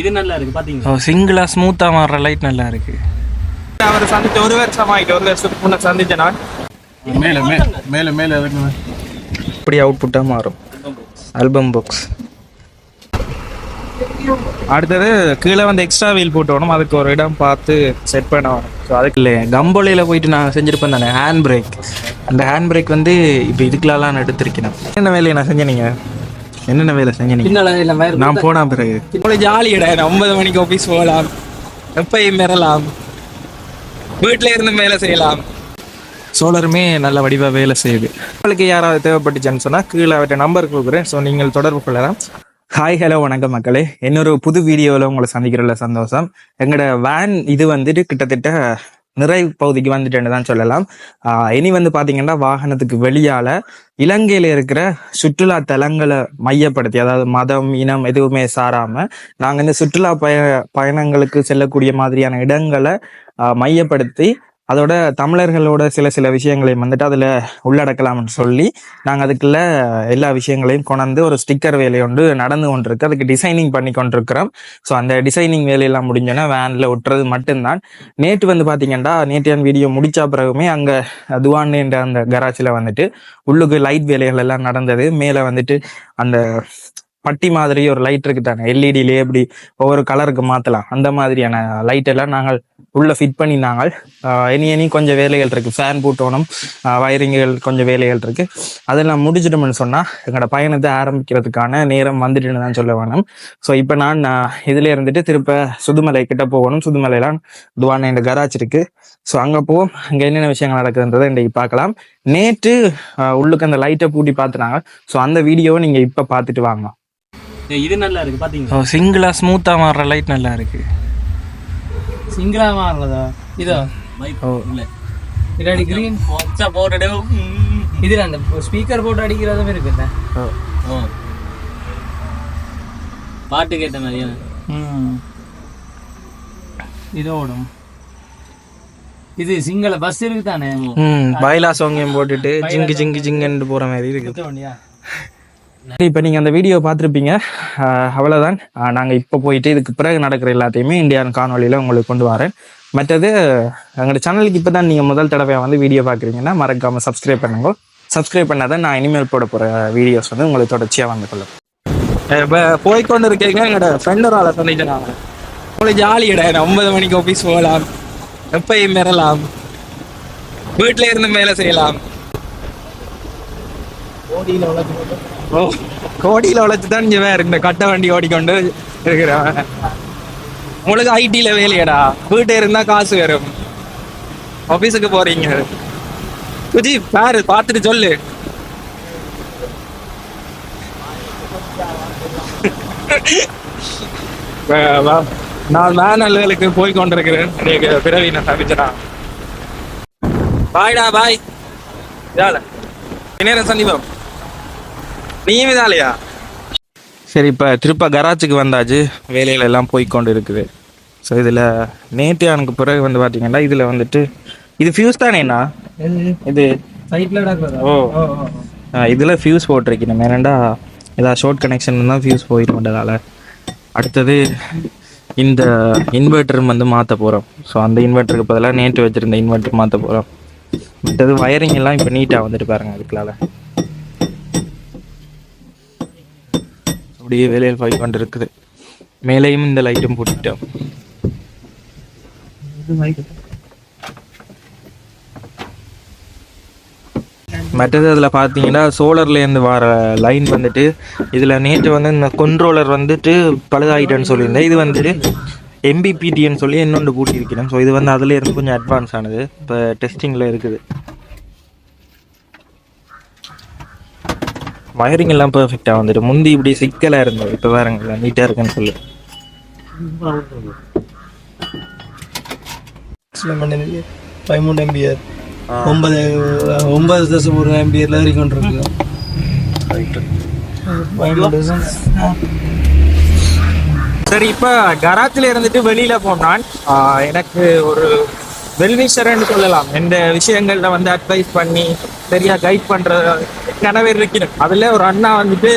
இது நல்லா இருக்கு பாத்தீங்களா? சிங்கிளாக ஸ்மூத்தாக மாறுற லைட் நல்லா இருக்கு. அவர் சந்திச்சு ஒரு வருஷம் ஆகிட்டு ஒரு வருஷத்துக்கு முன்ன சந்திச்ச நான். மேலே மேலே மேலே இப்படி அவுட்புட்டாக மாறும். ஆல்பம் பாக்ஸ் அடுத்தது கீழே வந்து எக்ஸ்ட்ரா வீல் போட்டோணும். அதுக்கு ஒரு இடம் பார்த்து செட் பண்ண வரும். ஸோ அதுக்கு இல்லை கம்போலியில் போயிட்டு நான் செஞ்சுருப்பேன் தானே ஹேண்ட் பிரேக் அந்த ஹேண்ட் பிரேக் வந்து இப்போ இதுக்குலாம் நான் எடுத்திருக்கேன். என்ன வேலையை நான் செஞ்சேன் நீங்க? என்னென்ன வேலை செஞ்சேன் நீங்க? நான் போன பிறகு. இப்போ ஜாலி இடம் ஒன்பது மணிக்கு ஆஃபீஸ் போகலாம். எப்பயும் பெறலாம் வீட்டில் இருந்து வேலை செய்யலாம். சோலருமே நல்ல வடிவாக வேலை செய்யுது. உங்களுக்கு யாராவது தேவைப்பட்டுச்சுன்னு சொன்னால் கீழே அவர்கிட்ட நம்பர் கொடுக்குறேன். ஸோ நீங்கள் தொடர்பு கொள்ளலாம். ஹாய் ஹலோ வணக்கம் மக்களே. இன்னொரு புது வீடியோவில் உங்களை சந்திக்கிறதுல சந்தோஷம். எங்களோட வேன் இது வந்துட்டு கிட்டத்தட்ட நிறைவு பகுதிக்கு வந்துட்டேன்னு தான் சொல்லலாம். இனி வந்து பாத்தீங்கன்னா வாகனத்துக்கு வெளியால இலங்கையில இருக்கிற சுற்றுலா தலங்களை மையப்படுத்தி அதாவது மதம் இனம் எதுவுமே சாராம நாங்க இந்த சுற்றுலா பய பயணங்களுக்கு செல்லக்கூடிய மாதிரியான இடங்களை மையப்படுத்தி அதோட தமிழர்களோட சில சில விஷயங்களையும் வந்துட்டு அதில் உள்ளடக்கலாம்னு சொல்லி நாங்கள் அதுக்குள்ள எல்லா விஷயங்களையும் கொண்டாந்து ஒரு ஸ்டிக்கர் வேலை ஒன்று நடந்து கொண்டிருக்கு. அதுக்கு டிசைனிங் பண்ணி கொண்டிருக்கிறோம். ஸோ அந்த டிசைனிங் வேலையெல்லாம் முடிஞ்சோன்னா வேனில் ஒட்டுறது மட்டும்தான். நேற்று வந்து பார்த்தீங்கன்னா நேற்றையான வீடியோ முடிச்ச பிறகுமே அங்கே துவான் என்ற அந்த கராஜில் வந்துட்டு உள்ளுக்கு லைட் வேலைகள் எல்லாம் நடந்தது. மேலே வந்துட்டு அந்த பட்டி மாதிரி ஒரு லைட் இருக்கு தானே எல்இடியிலே எப்படி ஒவ்வொரு கலருக்கு மாற்றலாம் அந்த மாதிரியான லைட் எல்லாம் நாங்கள் உள்ள ஃபிட் பண்ணினாங்க இனி இனி கொஞ்சம் வேலைகள் இருக்கு. ஃபேன் போட்டோணும் வயரிங்குகள் கொஞ்சம் வேலைகள் இருக்கு. அதெல்லாம் முடிச்சிட்டோம்னு சொன்னா எங்களோட பயணத்தை ஆரம்பிக்கிறதுக்கான நேரம் வந்துட்டுன்னு தான் சொல்ல வேணும் ஸோ இப்போ நான் இதுல இருந்துட்டு திருப்ப சுதுமலை கிட்ட போகணும். சுதுமலைலாம் துவான இந்த கராஜ் இருக்கு. ஸோ அங்க போவோம். அங்க என்னென்ன விஷயங்கள் நடக்குதுன்றதை இன்றைக்கு பார்க்கலாம். நேற்று உள்ளுக்கு அந்த லைட்டை பூட்டி பார்த்துனாங்க ஸோ அந்த வீடியோவை நீங்க இப்ப பார்த்துட்டு வாங்க. இது நல்லா இருக்கு பாத்தீங்களா? சிங்கிளாக ஸ்மூத்தாக மாறுற லைட் நல்லா இருக்கு. சிங்கிளா மாறுறதா இதோ. இதாடி கிரீன் போச்சா போட்டுடு. இதுல அந்த ஸ்பீக்கர் போட்டு அடிக்கிறதும் இருக்குல்ல. பாட்டு கேட்ட மாதிரியா? இதோடும் இது சிங்கள? பஸ் இருக்கு தானே ம் பைலா சோங்கியம் போட்டுட்டு ஜிங்கு ஜிங்கு ஜிங்குன்னு போற மாதிரி இருக்கு. இப்போ நீங்கள் அந்த வீடியோ பார்த்துருப்பீங்க. அவ்வளவுதான். நாங்க இப்போ போயிட்டு இதுக்கு பிறகு நடக்கிற எல்லாத்தையுமே இந்தியான் காணொலியில உங்களுக்கு கொண்டு வரேன். மற்றது எங்களோட சேனலுக்கு இப்போ தான் நீங்கள் முதல் தடவை வந்து வீடியோ பார்க்குறீங்கன்னா மறக்காம சப்ஸ்கிரைப் பண்ணுங்க. சப்ஸ்கிரைப் பண்ணாதான் நான் இனிமேல் போட போகிற வீடியோஸ் வந்து உங்களுக்கு தொடர்ச்சியாக வந்து கொள்ளும். இப்போ போய்க்கொண்டு இருக்கீங்க எங்களோட ஃப்ரெண்ட் ஒரு ஆளை சந்திச்சு நாங்கள் உங்களுக்கு ஒன்பது மணிக்கு ஆஃபீஸ் போகலாம். எப்பயும் பெறலாம் வீட்டில் இருந்து வேலை செய்யலாம். ஓ கோடியில் உழைச்சி தான் இங்கே இந்த கட்ட வண்டி ஓடிக்கொண்டு இருக்கிறவன் உங்களுக்கு ஐடியில் வேலையடா. வீட்டே இருந்தால் காசு வரும். ஆஃபீஸுக்கு போறீங்க. சுஜி பாரு பார்த்துட்டு சொல்லு. நான் மேனல்களுக்கு போய் கொண்டிருக்கிறேன். எனக்கு பிறவி நான் சந்திச்சனா பாய்டா பாய். இதால. நேரம் சந்திப்போம். நீயும் இதாலையா சரி இப்போ திருப்ப கராச்சுக்கு வந்தாச்சு. வேலைகள் எல்லாம் போய் கொண்டு இருக்குது ஸோ இதில் நேட்டியானுக்கு பிறகு வந்து பார்த்தீங்கன்னா இதில் வந்துட்டு இது ஃபியூஸ் தானேண்ணா இது ஓ. ஆ, இதுல ஃபியூஸ் போட்டிருக்கணும். ஏன்னாண்டா ஏதாவது ஷார்ட் கனெக்ஷன் தான் ஃபியூஸ் போயிட்டு வந்ததால அடுத்தது இந்த இன்வெர்ட்டர் வந்து மாற்ற போகிறோம் ஸோ அந்த இன்வெர்ட்டருக்கு பதிலாக நேற்று வச்சிருந்த இன்வெர்ட்டர் மாற்ற போகிறோம் மற்றது வயரிங் எல்லாம் இப்போ நீட்டாக வந்துட்டு பாருங்க அதுக்குள்ளால அப்படியே வேலையில் போய் கொண்டு இருக்குது மேலேயும் இந்த லைட்டும் போட்டுட்டோம். மற்றது அதில் பார்த்தீங்கன்னா சோலர்லேருந்து வர லைன் வந்துட்டு இதில் நேற்று வந்து இந்த கண்ட்ரோலர் வந்துட்டு பழுதாயிட்டேன்னு சொல்லியிருந்தேன். இது வந்துட்டு எம்பிபிடின்னு சொல்லி இன்னொன்று பூட்டியிருக்கிறேன். ஸோ இது வந்து அதுலேருந்து கொஞ்சம் அட்வான்ஸ் ஆனது. இப்போ டெஸ்டிங்கில் இருக்குது. வயரிங் எல்லாம் பெர்ஃபெக்டாக வந்துட்டு முந்தி இப்படி சிக்கலாக இருந்தது இப்போ வேறங்களா நீட்டாக இருக்குன்னு சொல்லு பதிமூணு எம்பிஆர் ஒன்பது ஒன்பது தசம் ஒரு எம்பிஆர்ல பதிமூணு தசம் சரி இப்போ கராத்தில் இருந்துட்டு வெளியில போனான் எனக்கு ஒரு வெல்விஷர்ன்னு சொல்லலாம். இந்த விஷயங்கள்ல வந்து அட்வைஸ் பண்ணி சரியா கைட் பண்ற கனவர் இருக்கிறேன். அதுல ஒரு அண்ணா வந்துட்டு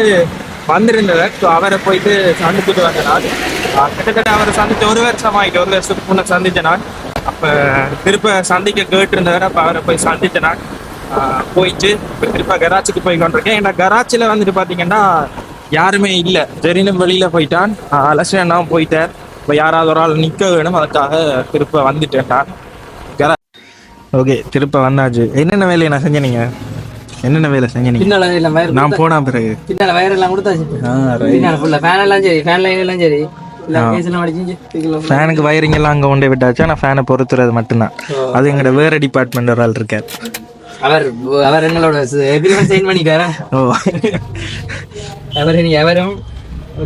வந்திருந்தவர் ஸோ அவரை போயிட்டு சந்திச்சுட்டு வந்த நான் கிட்டத்தட்ட அவரை சந்திச்சு ஒரு வருஷம் ஆகிட்டு ஒரு வருஷத்துக்கு முன்னே சந்தித்த நான் அப்போ திருப்ப சந்திக்க கேட்டிருந்தவர். அப்போ அவரை போய் சந்தித்த நான் போயிட்டு இப்போ திருப்ப கராச்சிக்கு போய் கொண்டிருக்கேன். ஏன்னா கராச்சியில் வந்துட்டு பார்த்தீங்கன்னா யாருமே இல்லை. ஜெரினும் வெளியில் போயிட்டான். அலசனாவும் போயிட்டார். இப்போ யாராவது ஒரு ஆள் நிற்க வேணும். அதுக்காக திருப்ப வந்துட்டேன் நான். ஓகே திருப்ப வந்தாச்சு. என்னென்ன வேலையை நான் செஞ்சேனீங்க என்னென்ன வேலை செஞ்சீங்க பின்னால எல்லாம் வயர் நான் போன பிறகு. பின்னால வயர் எல்லாம் கொடுத்தாச்சு பின்னால ஃபுல்லா ஃபேன் எல்லாம் சரி ஃபேன் லைன் எல்லாம் சரி. ஃபேனுக்கு வயரிங் எல்லாம் அங்கே கொண்டு விட்டாச்சு ஆனால் ஃபேனை பொறுத்துறது மட்டும்தான். அது எங்களோட வேற டிபார்ட்மெண்ட் ஒரு ஆள் இருக்கார். அவர் அவர் எங்களோட எக்ரிமெண்ட் சைன் பண்ணிக்காரா? ஓ. அவர் நீ எவரும்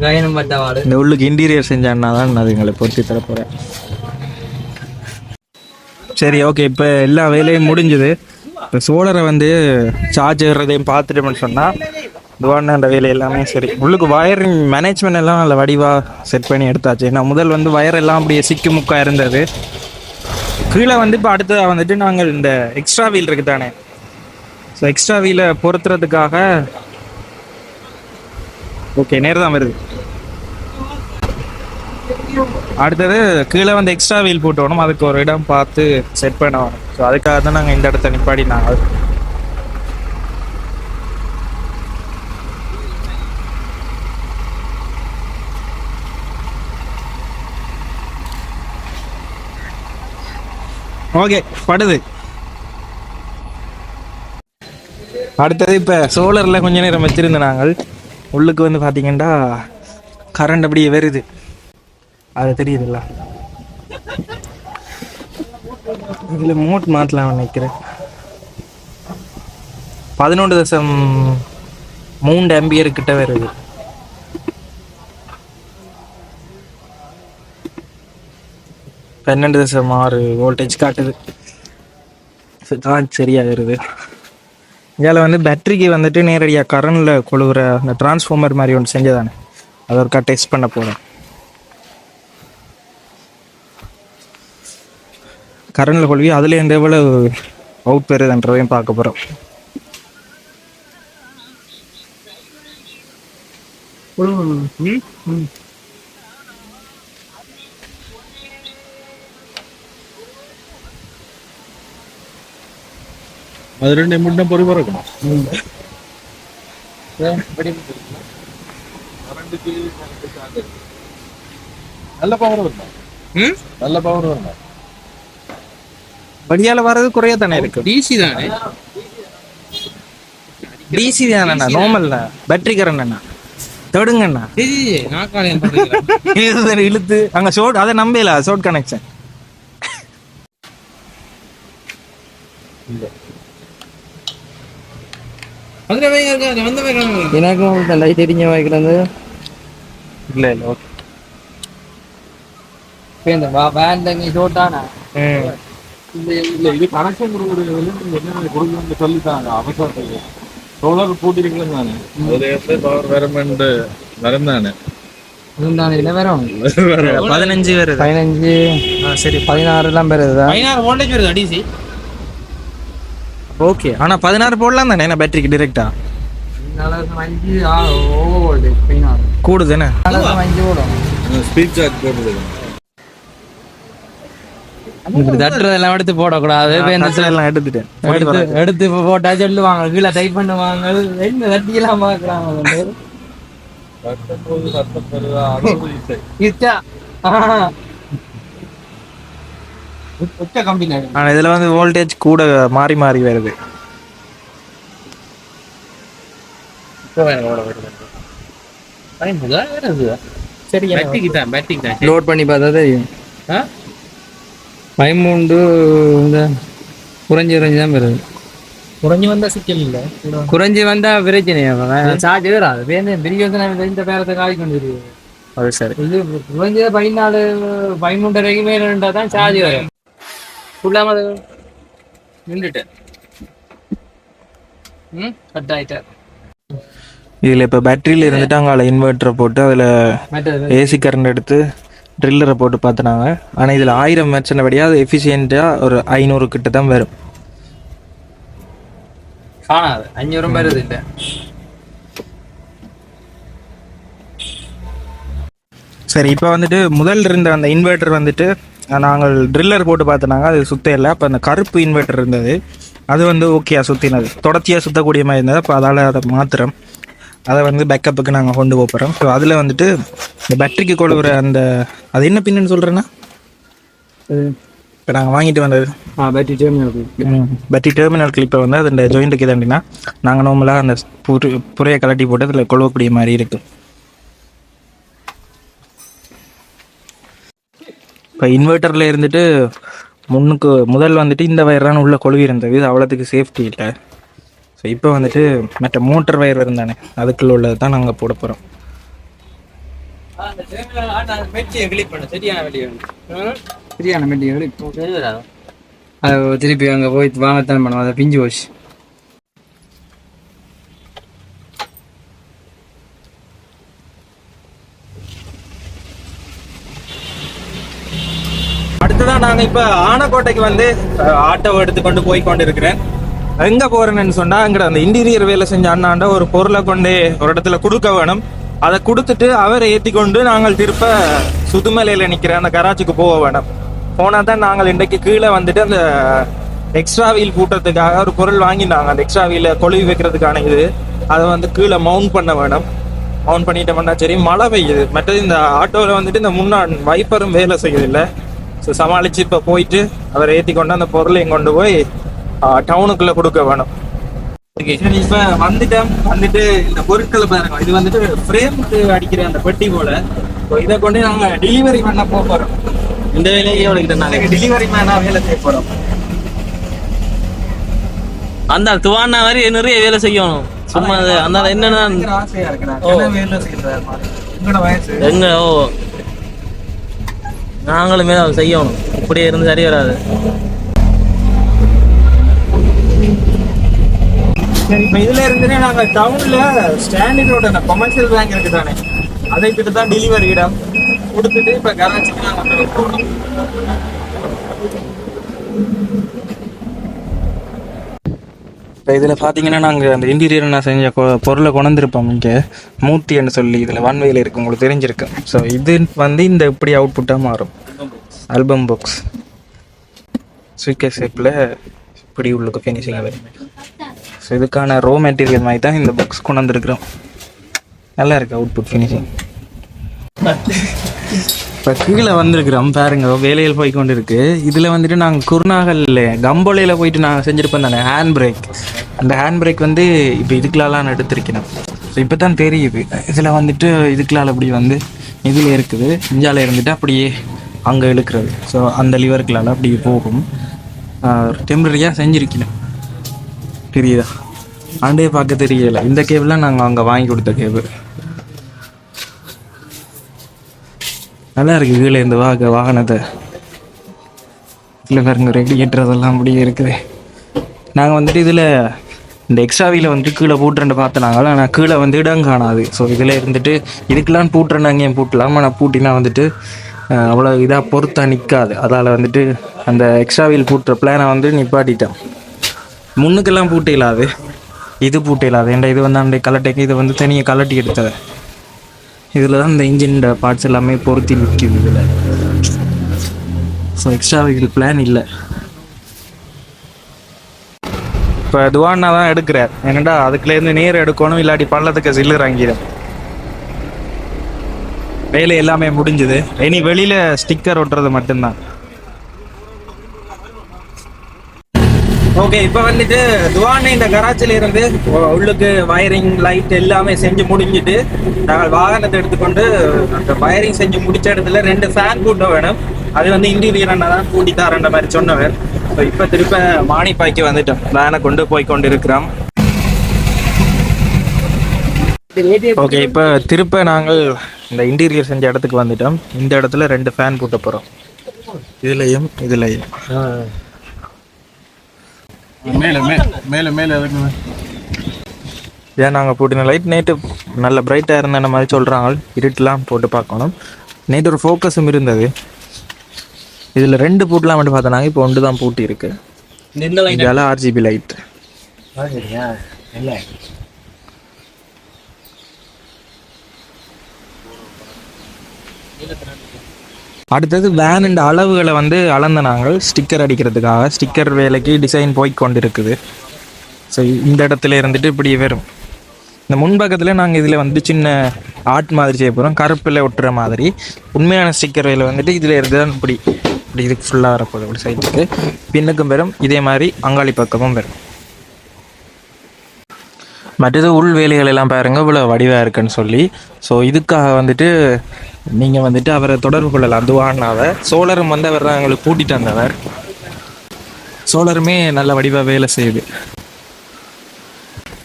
கயனம் பட்டவாடு இந்த உள்ளுக்கு இன்டீரியர் செஞ்சான்னா தான் அது எங்களை பொருத்தி தர போகிறேன் சரி ஓகே இப்போ எல்லா வேலையும் முடிஞ்சுது. இப்போ சோலரை வந்து சார்ஜ் ஏறுறதையும் பார்த்துட்டோம்னு சொன்னால் அந்த வேலை எல்லாமே சரி. உள்ளுக்கு வயரிங் மேனேஜ்மெண்ட் எல்லாம் நல்ல வடிவாக செட் பண்ணி எடுத்தாச்சு. ஏன்னா முதல் வந்து வயர் எல்லாம் அப்படியே சிக்கு முக்கா இருந்தது. கீழே வந்து இப்போ அடுத்ததாக வந்துட்டு நாங்கள் இந்த எக்ஸ்ட்ரா வீல் இருக்கு தானே. ஸோ எக்ஸ்ட்ரா வீலை பொருத்துறதுக்காக ஓகே நேரம் தான் வருது. அடுத்தது கீழே வந்து எக்ஸ்ட்ரா வீல் போட்டோணும் அதுக்கு ஒரு இடம் பார்த்து செட் பண்ணணும் ஸோ அதுக்காக தான் நாங்கள் இந்த இடத்த நிப்பாடினாங்க ஓகே படுது. அடுத்தது இப்போ சோலரில் கொஞ்ச நேரம் வச்சிருந்த நாங்கள். உள்ளுக்கு வந்து பார்த்தீங்கன்னா கரண்ட் அப்படியே வருது. அது தெரியுதுல்ல? இதில் மோட் மாற்றலாம் நினைக்கிறேன். பதினொன்று தசம் மூன்று ஆம்பியர் கிட்ட வருது. பன்னெண்டு தசம் ஆறு வோல்டேஜ் காட்டுது. தான் சரியாகிறது வருது. இதில் வந்து பேட்டரிக்கு வந்துட்டு நேரடியாக கரண்டில் கொழுகிற அந்த டிரான்ஸ்ஃபார்மர் மாதிரி ஒன்று செஞ்சதானே. அதை ஒருக்கா டெஸ்ட் பண்ண போகிறேன் கரண்டில் கொள்வி அதுல இருந்து எவ்வளவு அவுட் பெறுதுன்றதையும் பார்க்க போகிறோம் அது ரெண்டு முன்ன பொறி பிறக்கணும். நல்ல பவர் வரணும் ம்? நல்ல பவர் வரணும் வடியால் வர்றது குறைய தானே இருக்கு? டிசி தானே? டிசி தானண்ணா நார்மல்ல பேட்டரி கரண்ட் அண்ணா. தொடுங்கண்ணா இழுத்து இழுத்து அங்கே ஷோட் அதை நம்பல ஷோட் கனெக்ஷன் எனக்கும் லைட் எரிஞ்ச வைக்கிறது இல்லை இல்லை ஓகே வேன் தங்கி சோட்டானா ம் இல்ல இது கனெக்ஷன் கொடுக்குறது என்ன கொடுக்கணும்னு சொல்லிட்டாங்க அவசரத்துக்கு சோலார் போட்டிருக்கீங்களா தானே? அது பவர் வரமெண்டு வரம் தானே? இல்லை பதினஞ்சு வருது. பதினஞ்சு சரி. பதினாறுலாம் பெறுதா? பதினாறு வோல்டேஜ் வருது டிசி ஓகே. ஆனா பதினாறு போடலாம் தானே என்ன பேட்டரிக்கு டிரெக்டா பதினாறு. கூடுதுன்னு ஸ்பீட் சார்ஜ் போடுறது இப்படி தட்டுறதெல்லாம் எடுத்து போடக்கூடாது. எல்லாம் எடுத்துட்டேன். எடுத்து எடுத்து இப்ப போட்டா சொல்லுவாங்க கீழே டைப் பண்ணுவாங்க என்ன தட்டியெல்லாம் பாக்குறாங்க ஆனா இதுல வந்து வோல்டேஜ் கூட மாறி மாறி வருது. சரி லோட் பண்ணி பார்த்தா தெரியும். பதிமூன்று இந்த குறைஞ்சி குறைஞ்சி தான் வருது குறைஞ்சு வந்தா சிக்கல் இல்ல. குறைஞ்சி வந்தா பிரச்சனை சார்ஜ் வராது வேணும் பெரிய யோசனை இந்த பேரத்தை காய் கொண்டு அது சரி. இது குறைஞ்சது பதினாலு பதிமூன்று வரைக்கும் மேல இருந்தா தான் சார்ஜ் வரும். ஃபுல்லாம அது நின்றுட்டேன் ம் கட் ஆயிட்டார். இதுல இப்ப பேட்டரியில இருந்துட்டு அங்கால இன்வெர்டரை போட்டு அதுல ஏசி கரண்ட் எடுத்து ட்ரில்லரை போட்டு பார்த்துனாங்க ஆனா இதுல ஆயிரம் மேட்சினபடியா அது எஃபிஷியண்டா ஒரு ஐநூறு கிட்ட தான் வரும். காணாது. அஞ்சூறு வருது இல்லை. சரி இப்போ வந்துட்டு முதல் இருந்த அந்த இன்வெர்ட்டர் வந்துட்டு நாங்கள் ட்ரில்லர் போட்டு பார்த்தனாங்க அது சுத்த இல்லை. அப்போ அந்த கருப்பு இன்வெர்ட்டர் இருந்தது. அது வந்து ஓகேயா சுற்றினது தொடர்ச்சியாக சுற்றக்கூடிய மாதிரி இருந்தது. அப்போ அதால் அதை மாத்திரம் அதை வந்து பேக்கப்புக்கு நாங்கள் கொண்டு போகிறோம் ஸோ அதில் வந்துட்டு இந்த பேட்டரிக்கு கொழுவுற அந்த அது என்ன பின்னு சொல்கிறேன்னா இப்போ நாங்கள் வாங்கிட்டு வந்தது. பேட்டரி டெர்மினல் பேட்டரி டெர்மினல் கிளிப்பை வந்து அதில் ஜாயிண்ட்டுக்கு இதாண்டினா நாங்கள் நார்மலாக அந்த புரு புறையை கலட்டி போட்டு அதில் கொழுவக்கூடிய மாதிரி இருக்குது இப்போ இன்வெர்ட்டரில் இருந்துட்டு முன்னுக்கு முதல் வந்துட்டு இந்த வயர் தான் உள்ள கொழுவி இருந்தது. அவ்வளோத்துக்கு சேஃப்டி இல்லை. ஸோ இப்போ வந்துட்டு மற்ற மோட்டர் வயர் இருந்தானே அதுக்குள்ள உள்ளது தான் நாங்கள் போட போகிறோம் மெட்டியை அது திருப்பி அங்கே போய் வாங்கத்தான் பண்ணுவோம். அதை பிஞ்சு போச்சு. அடுத்ததான் நாங்கள் இப்போ ஆனக்கோட்டைக்கு வந்து ஆட்டோ எடுத்துக்கொண்டு போய் கொண்டு இருக்கிறேன் எங்கே போகிறேன்னு சொன்னால் அங்கே அந்த இன்டீரியர் வேலை செஞ்ச அண்ணாண்ட ஒரு பொருளை கொண்டு ஒரு இடத்துல கொடுக்க வேணும். அதை கொடுத்துட்டு அவரை ஏற்றி கொண்டு நாங்கள் திருப்ப சுதுமலையில் நிற்கிற அந்த கராச்சிக்கு போக வேணும். போனால் தான் நாங்கள் இன்றைக்கு கீழே வந்துட்டு அந்த எக்ஸ்ட்ரா வீல் பூட்டுறதுக்காக ஒரு பொருள் வாங்கினாங்க அந்த எக்ஸ்ட்ரா வீல கொழுவி வைக்கிறதுக்கான இது. அதை வந்து கீழே மவுண்ட் பண்ண வேணும். மவுண்ட் பண்ணிட்டோம்னா சரி மழை பெய்யுது. மற்றது இந்த ஆட்டோவில் வந்துட்டு இந்த முன்னாடி வைப்பரும் வேலை செய்யுது இல்லை. ஸோ சமாளித்து இப்போ போயிட்டு அவரை ஏற்றி கொண்டு அந்த பொருளையும் கொண்டு போய் டவுனுக்குள்ளே கொடுக்க வேணும். இப்போ வந்துட்டேன் வந்துட்டு இந்த பொருட்களை பாருங்க. இது வந்துட்டு ஃப்ரேமுக்கு அடிக்கிற அந்த பெட்டி போல. இதை கொண்டு நாங்கள் டெலிவரி பண்ண போக போகிறோம் இந்த வேலையே நாளைக்கு? டெலிவரி மேனாக வேலை செய்ய போகிறோம் அந்த துவானா மாதிரி நிறைய வேலை செய்யணும். சும்மா அந்த என்னன்னா எங்க ஓ. நாங்களுமே அதை செய்யணும். இப்படியே இருந்து சரி வராது. சரி இப்போ இதுல இருந்துனே நாங்க டவுன்ல ஸ்டாண்டிங் ரோட் அந்த கொமர்ஷியல் பேங்க் இருக்கு தானே அதை கிட்ட தான் டெலிவரி இடம் கொடுத்துட்டு இப்போ கராச்சிக்கு நாங்கள் போகணும். இப்போ இதில் பார்த்தீங்கன்னா நாங்கள் அந்த இன்டீரியர் நான் செஞ்ச கொ- பொருளை கொண்டிருப்போம் இங்கே. மூர்த்தின்னு சொல்லி இதில் வன்வையில் இருக்குது உங்களுக்கு தெரிஞ்சிருக்கு. ஸோ இது வந்து இந்த இப்படி அவுட்புட்டாக மாறும். ஆல்பம் பாக்ஸ் ஸ்விக்கர் ஷேப்பில் இப்படி உள்ளுக்கு ஃபினிஷிங் வரும். இதுக்கான ரோ மெட்டீரியல் மாதிரி தான் இந்த புக்ஸ் கொண்டு வந்திருக்கிறோம். நல்லா இருக்கு அவுட்புட் ஃபினிஷிங் இப்போ கீழே வந்திருக்கிறோம் பாருங்க வேலையில் போய் கொண்டு இருக்கு இதில் வந்துட்டு நாங்கள் குருநாகல்ல கம்போலையில் போயிட்டு நாங்கள் செஞ்சுருப்போம் தானே ஹேண்ட் பிரேக் அந்த ஹேண்ட் பிரேக் வந்து இப்போ இதுக்குலாம் நான் ஸோ இப்போ தான் தெரியுது. இதில் வந்துட்டு இதுக்குலால் அப்படி வந்து இதில் இருக்குது. இஞ்சால இருந்துட்டு அப்படியே அங்கே இழுக்கிறது. ஸோ அந்த லிவருக்குலால் அப்படி போகும். டெம்பரரியாக செஞ்சுருக்கணும் தெரியுதா ஆண்டே பார்க்க தெரியல. இந்த கேபிள்லாம் நாங்கள் அங்கே வாங்கி கொடுத்த கேபிள் நல்லா இருக்கு கீழே இந்த வாக வாகனத்தை. இல்லை பாருங்க ரெகுலேட்டர் அப்படியே இருக்குது நாங்கள் வந்துட்டு இதில் இந்த எக்ஸ்ட்ரா வந்துட்டு கீழே பூட்டுறேன்னு பார்த்தனாங்க ஆனால் கீழே வந்து இடம் காணாது. ஸோ இதில் இருந்துட்டு இதுக்கெல்லாம் பூட்டுறேன்னு அங்கேயும் பூட்டலாம்? ஆனால் பூட்டினா வந்துட்டு அவ்வளோ இதாக பொறுத்தா நிற்காது அதால் வந்துட்டு அந்த எக்ஸ்ட்ரா வீல் பூட்டுற பிளானை வந்து நிப்பாட்டிட்டேன் முன்னுக்கெல்லாம் பூட்ட இல்லாது. இது பூட்ட இல்லாது. ஏன்டா இது வந்து அந்த கலட்டைக்கு இது வந்து தனியாக கலட்டி எடுத்தது? இதில் தான் இந்த இன்ஜின் பார்ட்ஸ் எல்லாமே பொருத்தி நிற்கிது இதில். ஸோ எக்ஸ்ட்ரா வெஹிக்கிள் பிளான் இல்லை. இப்போ துவானா தான் எடுக்கிறார். என்னடா அதுக்குலேருந்து நேர் எடுக்கணும் இல்லாட்டி பள்ளத்துக்கு சில்லர் வாங்கிடும் வேலை எல்லாமே முடிஞ்சுது. இனி வெளியில் ஸ்டிக்கர் ஒட்டுறது மட்டும்தான். ஓகே இப்போ வந்துட்டு துவானை இந்த கராச்சில இருந்து உள்ளுக்கு வயரிங் லைட் எல்லாமே செஞ்சு முடிஞ்சிட்டு நாங்கள் வாகனத்தை எடுத்துக்கொண்டு அந்த வயரிங் செஞ்சு முடிச்ச இடத்துல ரெண்டு ஃபேன் கூட்ட வேணும். அது வந்து இன்டீரியர் அண்ணா தான் கூட்டி தரேன்ற மாதிரி சொன்னவர். ஸோ இப்போ திருப்ப மாணிப்பாய்க்கு வந்துட்டோம். வேனை கொண்டு போய் கொண்டு இருக்கிறோம் ஓகே இப்போ திருப்ப நாங்கள் இந்த இன்டீரியர் செஞ்ச இடத்துக்கு வந்துட்டோம். இந்த இடத்துல ரெண்டு ஃபேன் போட்ட போகிறோம் இதுலையும் இதுலையும். மேல மே- மேல மேல எதுக்கு ஏன் நாங்கள் போட்டின லைட் நைட்டு நல்ல பிரைட்டாக இருந்த மாதிரி சொல்கிறாங்க இருட்டெலாம் போட்டு பார்க்கணும். நைட்டு ஒரு ஃபோக்கஸும் இருந்தது. இதில் ரெண்டு பூட்டெலாம் மட்டும் பார்த்தோன்னாங்க இப்போ ஒன்று தான் பூட்டி இருக்கு. இதெல்லாம் ஆர்ஜிபி லைட் அடுத்தது வேனுண்ட அளவுகளை வந்து அளந்த நாங்கள் ஸ்டிக்கர் அடிக்கிறதுக்காக ஸ்டிக்கர் வேலைக்கு டிசைன் போய் கொண்டிருக்குது. ஸோ இந்த இடத்துல இருந்துட்டு இப்படி வரும். இந்த முன்பக்கத்தில் நாங்கள் இதில் வந்து சின்ன ஆர்ட் மாதிரி செய்ய போகிறோம் கருப்பில் ஒட்டுற மாதிரி. உண்மையான ஸ்டிக்கர் வேலை வந்துட்டு இதில் இருந்து தான் இப்படி இப்படி இதுக்கு ஃபுல்லாக வரப்போகுது இப்படி சைட்டுக்கு பின்னுக்கும் பெறும் இதே மாதிரி அங்காளி பக்கமும் பெறும் மற்றது உள் வேலைகள் எல்லாம் பாருங்கள் இவ்வளோ வடிவாக இருக்குன்னு சொல்லி. ஸோ இதுக்காக வந்துட்டு நீங்கள் வந்துட்டு அவரை தொடர்பு கொள்ளலாம். துவானாவை சோழரும் வந்து அவர் தான் எங்களுக்கு கூட்டிகிட்டு வந்தவர். சோழருமே நல்ல வடிவாக வேலை செய்யுது.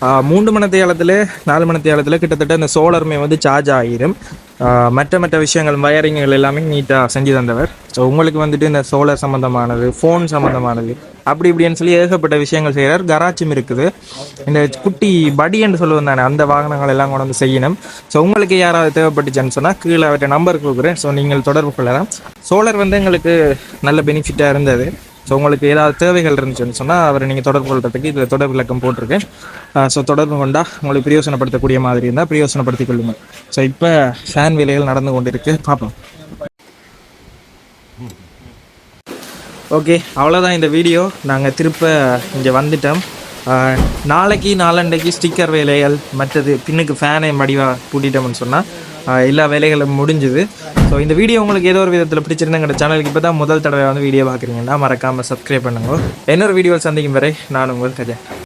ஆஹ் மூன்று மணத்தையாளத்தில் நாலு மணத்தையாளத்தில் கிட்டத்தட்ட இந்த சோலருமே வந்து சார்ஜ் ஆகிரும் மற்ற மற்ற விஷயங்கள் வயரிங்கள் எல்லாமே நீட்டாக செஞ்சு தந்தவர். ஸோ உங்களுக்கு வந்துட்டு இந்த சோலார் சம்மந்தமானது ஃபோன் சம்மந்தமானது அப்படி இப்படின்னு சொல்லி ஏகப்பட்ட விஷயங்கள் செய்கிறார் கராச்சும் இருக்குது. இந்த குட்டி படி என்று சொல்லுவோம் தானே அந்த வாகனங்கள் எல்லாம் கொண்டு வந்து செய்யணும். ஸோ உங்களுக்கு யாராவது தேவைப்பட்டுச்சுன்னு சொன்னால் கீழே அவர்கிட்ட நம்பர் கொடுக்குறேன். ஸோ நீங்கள் தொடர்பு கொள்ளலாம். சோலார் வந்து எங்களுக்கு நல்ல பெனிஃபிட்டாக இருந்தது. ஸோ உங்களுக்கு ஏதாவது தேவைகள் இருந்துச்சுன்னு சொன்னால் அவரை நீங்கள் தொடர்பு கொள்றதுக்கு இதில் தொடர்பு விளக்கம் போட்டிருக்கேன். ஸோ தொடர்பு கொண்டா உங்களுக்கு பிரயோசனப்படுத்தக்கூடிய மாதிரி இருந்தால் பிரயோசனப்படுத்திக் கொள்ளுங்கள். ஸோ இப்போ ஃபேன் வேலைகள் நடந்து கொண்டிருக்கு. பார்ப்போம். ஓகே அவ்வளோதான் இந்த வீடியோ. நாங்கள் திருப்ப இங்கே வந்துட்டோம். நாளைக்கு நாலண்டைக்கு ஸ்டிக்கர் வேலைகள் மற்றது பின்னுக்கு ஃபேனை மடிவாக கூட்டிட்டோம்னு சொன்னால் எல்லா வேலைகளும் முடிஞ்சுது. ஸோ இந்த வீடியோ உங்களுக்கு ஏதோ ஒரு விதத்தில் பிடிச்சிருந்தா எங்கள் சேனலுக்கு இப்போ தான் முதல் தடவை வந்து வீடியோ பார்க்குறீங்கன்னா மறக்காமல் சப்ஸ்கிரைப் பண்ணுங்க. இன்னொரு வீடியோ சந்திக்கும் வரை நான் உங்கள் கஜா